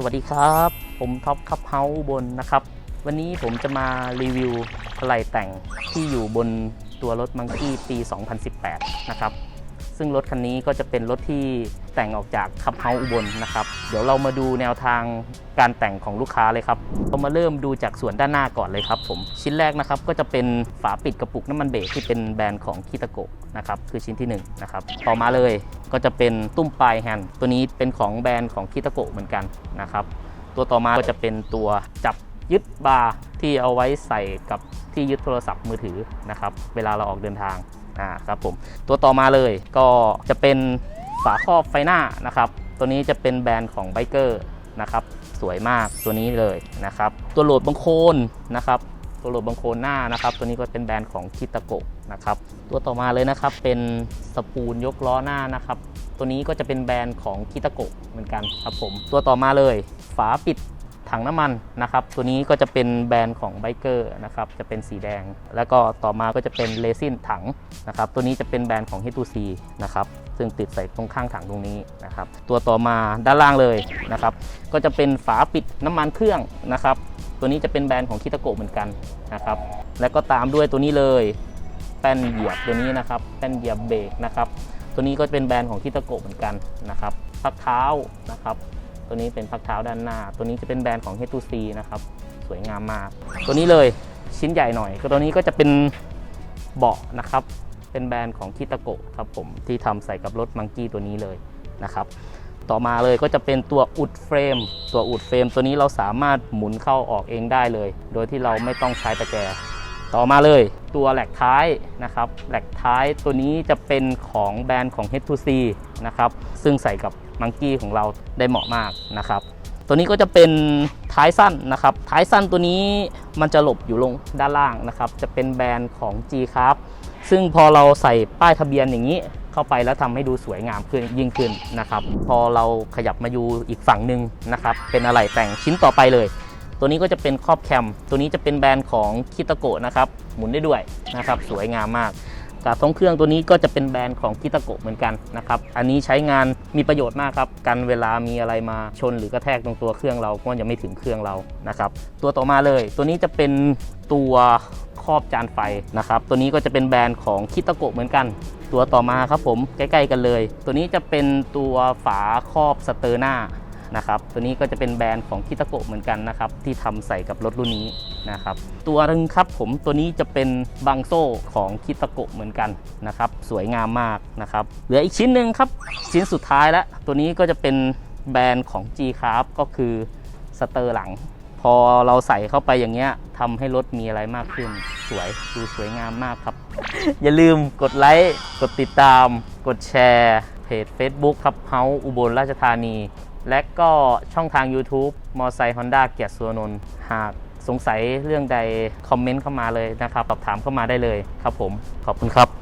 สวัสดีครับ ผมท็อปคับเฮาบนนะครับ วันนี้ผมจะมารีวิวอะไหล่แต่งที่อยู่บนตัวรถมังคีปี 2018 นะครับ ซึ่งรถคันนี้ก็จะเป็นรถที่แต่งออกจากคับเฮาอุบลนะครับ เดี๋ยวเรามาดูแนวทางการแต่งของลูกค้าเลยครับเรามาเริ่มดูจากส่วนด้านหน้าก่อนเลยครับผมชิ้นแรกนะครับก็จะเป็นฝาปิดกระปุกน้ำมันเบรกที่เป็นแบรนด์ของคิตาโกะนะครับคือชิ้นที่หนึ่งนะครับต่อมาเลยก็จะเป็นตุ้มปลายแฮนด์ตัวนี้เป็นของแบรนด์ของคิตาโกะเหมือนกันนะครับตัวต่อมาก็จะเป็นตัวจับยึดบาร์ที่เอาไว้ใส่กับที่ยึดโทรศัพท์มือถือนะครับเวลาเราออกเดินทาง อ่าครับผมตัวต่อมาเลยก็จะเป็นฝาครอบไฟหน้านะครับตัวนี้จะเป็นแบรนด์ของไบเกอร์นะครับสวยมากตัวนี้เลยนะครับตัวโหลดบังโคนนะครับตัวโหลดบังโคนหน้านะครับตัวนี้ก็เป็นแบรนด์ของคิตาโกะนะครับตัวต่อมาเลยนะครับเป็นสปูลยกล้อหน้านะครับตัวนี้ก็จะเป็นแบรนด์ของคิตาโกะเหมือนกันครับผมตัวต่อมาเลย ฝาปิด ถังน้ำมันนะครับ ตัวนี้ก็จะเป็นแบรนด์ของไบเกอร์นะครับ จะเป็นสีแดง แล้วก็ต่อมาก็จะเป็นเลซินถังนะครับ ตัวนี้จะเป็นแบรนด์ของ H2C นะครับ ซึ่งติดใส่ตรงข้างถังตรงนี้นะครับ ตัวต่อมาด้านล่างเลยนะครับ ก็จะเป็นฝาปิดน้ำมันเครื่องนะครับ ตัวนี้จะเป็นแบรนด์ของคิตาโกะเหมือนกันนะครับ แล้วก็ตามด้วยตัวนี้เลยแป้นเหยียบตัวนี้นะครับ แป้นเหยียบเบรกนะครับ ตัวนี้ก็เป็นแบรนด์ของคิตาโกะเหมือนกันนะครับพักเท้านะครับ ตัวนี้เป็นพักเท้าด้านหน้า ตัวนี้จะเป็นแบรนด์ของ H2C นะครับสวยงามมาก ตัวนี้เลยชิ้นใหญ่หน่อยก็ตัวนี้ก็จะเป็นเบาะนะครับ เป็นแบรนด์ของคิตาโกะครับผมที่ทำใส่กับรถมังกี้ตัวนี้เลยนะครับ ต่อมาเลยก็จะเป็นตัวอุดเฟรม ตัวอุดเฟรม ตัวนี้เราสามารถหมุนเข้าออกเองได้เลย โดยที่เราไม่ต้องใช้ประแจ ต่อมาเลยตัวแหลกท้ายนะครับแหลกท้ายตัวนี้จะเป็นของแบรนด์ของ H2C นะครับซึ่งใส่กับ มังกี้ของเราได้เหมาะมากนะครับ ตัวนี้ก็จะเป็นท้ายสั้นนะครับ ท้ายสั้นตัวนี้มันจะหลบอยู่ลงด้านล่างนะครับ จะเป็นแบรนด์ของ G c r a f ซึ่งพอเราใส่ป้ายทะเบียนอย่างนี้เข้าไปแล้วทำให้ดูสวยงามขึ้นยิ่งขึ้นนะครับ พอเราขยับมาอยู่อีกฝั่งหนึ่งนะครับ เป็นอะไหล่แต่งชิ้นต่อไปเลย ตัวนี้ก็จะเป็นครอบแคม ตัวนี้จะเป็นแบรนด์ของคิตาโกะนะครับ หมุนได้ด้วยนะครับ สวยงามมาก กาบทรงเครื่องตัวนี้ก็จะเป็นแบรนด์ของคิตาโกะเหมือนกันนะครับอันนี้ใช้งานมีประโยชน์มากครับกันเวลามีอะไรมาชนหรือกระแทกตรงตัวเครื่องเราก็จะไม่ถึงเครื่องเรานะครับตัวต่อมาเลยตัวนี้จะเป็นตัวครอบจานไฟนะครับตัวนี้ก็จะเป็นแบรนด์ของคิตาโกะเหมือนกัน ตัวต่อมาครับผมใกล้ ๆ กันเลย ตัวนี้จะเป็นตัวฝาครอบสเตอร์หน้า นะครับตัวนี้ก็จะเป็นแบรนด์ของคิตาโกะเหมือนกันนะครับที่ทำใส่กับรถรุ่นนี้นะครับตัวนึงครับผมตัวนี้จะเป็นบังโซ่ของคิตาโกะเหมือนกันนะครับสวยงามมากนะครับเหลืออีกชิ้นหนึ่งครับชิ้นสุดท้ายแล้วตัวนี้ก็จะเป็นแบรนด์ของ G c r a f ก็คือสเตอร์หลัง พอเราใส่เข้าไปอย่างเงี้ยทำให้รถมีอะไรมากขึ้น สวยดูสวยงามมากครับ อย่าลืมกดไลค์กดติดตาม กดแชร์เพจ Facebook ครับเฮาอุบลราชธานี และก็ช่องทาง YouTube มอไซค์ฮอนด้าเกียรติสุวนนท์หากสงสัยเรื่องใดคอมเมนต์เข้ามาเลยนะครับสอบถามเข้ามาได้เลยครับผม ขอบคุณครับ